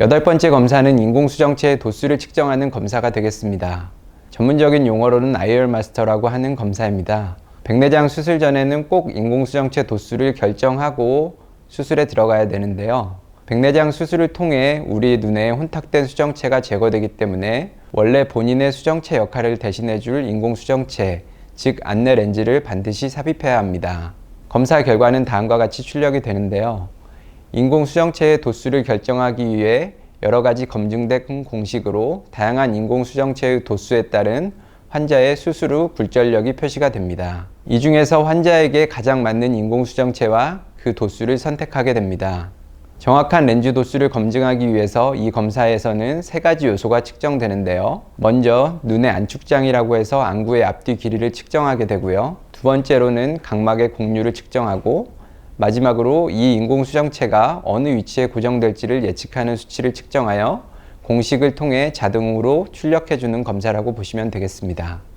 여덟 번째 검사는 인공수정체의 도수를 측정하는 검사가 되겠습니다. 전문적인 용어로는 IR 마스터라고 하는 검사입니다. 백내장 수술 전에는 꼭 인공수정체 도수를 결정하고 수술에 들어가야 되는데요. 백내장 수술을 통해 우리 눈에 혼탁된 수정체가 제거되기 때문에 원래 본인의 수정체 역할을 대신해줄 인공수정체, 즉 안내 렌즈를 반드시 삽입해야 합니다. 검사 결과는 다음과 같이 출력이 되는데요. 인공수정체의 도수를 결정하기 위해 여러 가지 검증된 공식으로 다양한 인공수정체의 도수에 따른 환자의 수술 후 굴절력이 표시가 됩니다. 이 중에서 환자에게 가장 맞는 인공수정체와 그 도수를 선택하게 됩니다. 정확한 렌즈 도수를 검증하기 위해서 이 검사에서는 세 가지 요소가 측정되는데요. 먼저 눈의 안축장이라고 해서 안구의 앞뒤 길이를 측정하게 되고요. 두 번째로는 각막의 곡률을 측정하고 마지막으로 이 인공수정체가 어느 위치에 고정될지를 예측하는 수치를 측정하여 공식을 통해 자동으로 출력해주는 검사라고 보시면 되겠습니다.